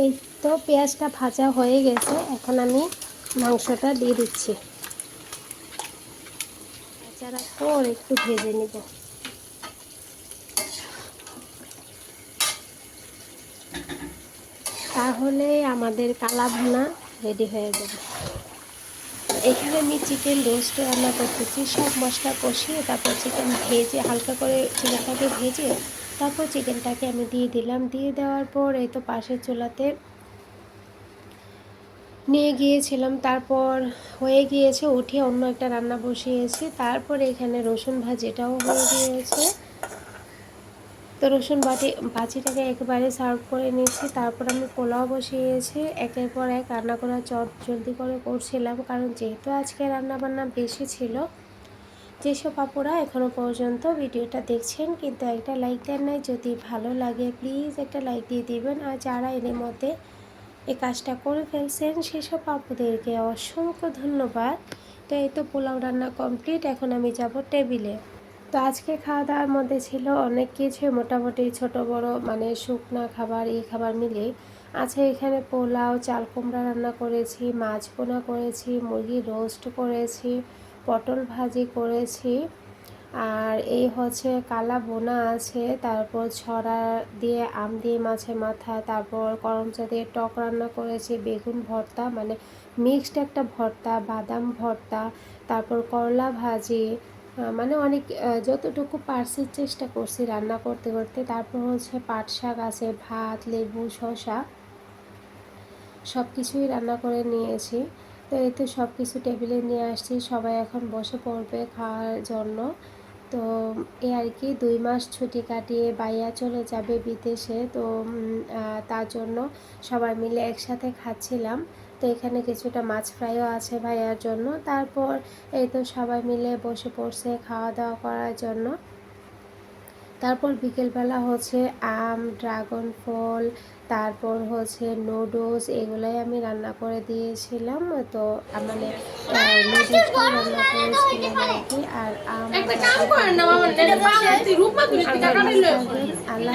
এই তো পেঁয়াজটা ভাজা হয়ে গেছে। এখন আমি মাংসটা দিয়ে দিচ্ছি। নাড়াচাড়া পর একটু ভেজে নিব। তাহলে আমাদের কালা ভুনা রেডি হয়ে যাবে। এখানে আমি চিকেন রোস্ট রান্না করতেছি। সব মশলা কষিয়ে তারপর চিকেন ভেজে, হালকা করে চিকেনটাকে ভেজে তারপর চিকেনটাকে আমি দিয়ে দিলাম। দিয়ে দেওয়ার পর এই তো পাশের চুলাতে নিয়ে গিয়েছিলাম। তারপর হয়ে গিয়েছে, উঠে অন্য একটা রান্না বসিয়েছি। তারপর এখানে রসুন ভাজিটাও হয়ে গিয়েছে। তো রসুন বাটি ভাজিটাকে একেবারে সার্ভ করে নিয়েছি। তারপর আমি পোলাও বসিয়েছি। একের পর এক রান্না করা চট জলদি করে করছিলাম, কারণ যেহেতু আজকে রান্না বান্না বেশি ছিল যেসব আপুরা এখনও পর্যন্ত ভিডিওটা দেখছেন, কিন্তু একটা লাইক দেন নাই, যদি ভালো লাগে প্লিজ একটা লাইক দিয়ে দিবেন। আর যারা এর মধ্যে এই কাজটা করে ফেলছেন, সেসব আপুদেরকে অসংখ্য ধন্যবাদ। তো এই তো পোলাও রান্না কমপ্লিট এখন আমি যাব টেবিলে তো আজকে খাওয়া দাওয়ার মধ্যে ছিল অনেক কিছু, মোটামুটি ছোট, বড় মানে শুকনা খাবার, এই খাবার মিলে আছে এখানে পোলাও, চাল কুমড়া রান্না করেছি, মাছ পোনা করেছি, মুরগি রোস্ট করেছি পটল ভাজি করেছি। আর এই হচ্ছে কালা বোনা আছে, তারপর ছড়া দিয়ে, আম দিয়ে, মাছের মাথা, তারপর করমচা দিয়ে টক রান্না করেছি, বেগুন ভর্তা মানে মিক্সড একটা ভর্তা, বাদাম ভর্তা, তারপর করলা ভাজি মানে অনেক যতটুকু পারছি চেষ্টা করছি রান্না করতে করতে, তারপর হচ্ছে পাট শাক আছে, ভাত, লেবু, শসা সব কিছুই রান্না করে নিয়েছি। তো এই তো সব কিছু টেবিলে নিয়ে আসছি। সবাই এখন বসে পড়বে খাওয়ার জন্য। তো এ আর কি, দুই মাস ছুটি কাটিয়ে বাইয়া চলে যাবে বিদেশে। তো তার জন্য সবাই মিলে একসাথে খাচ্ছিলাম। তো এখানে কিছুটা মাছ ফ্রাইও আছে ভাইয়ার জন্য। তারপর এই তো সবাই মিলে বসে পড়ছে খাওয়া দাওয়া করার জন্য। তারপর বিকেলবেলা হচ্ছে আম ড্রাগন ফল তারপর হচ্ছে নুডলস এগুলাই আমি রান্না করে দিয়েছিলাম। তো মানে নুডলসটা রান্না করেছিলাম আর কি আর আম আল্লাহ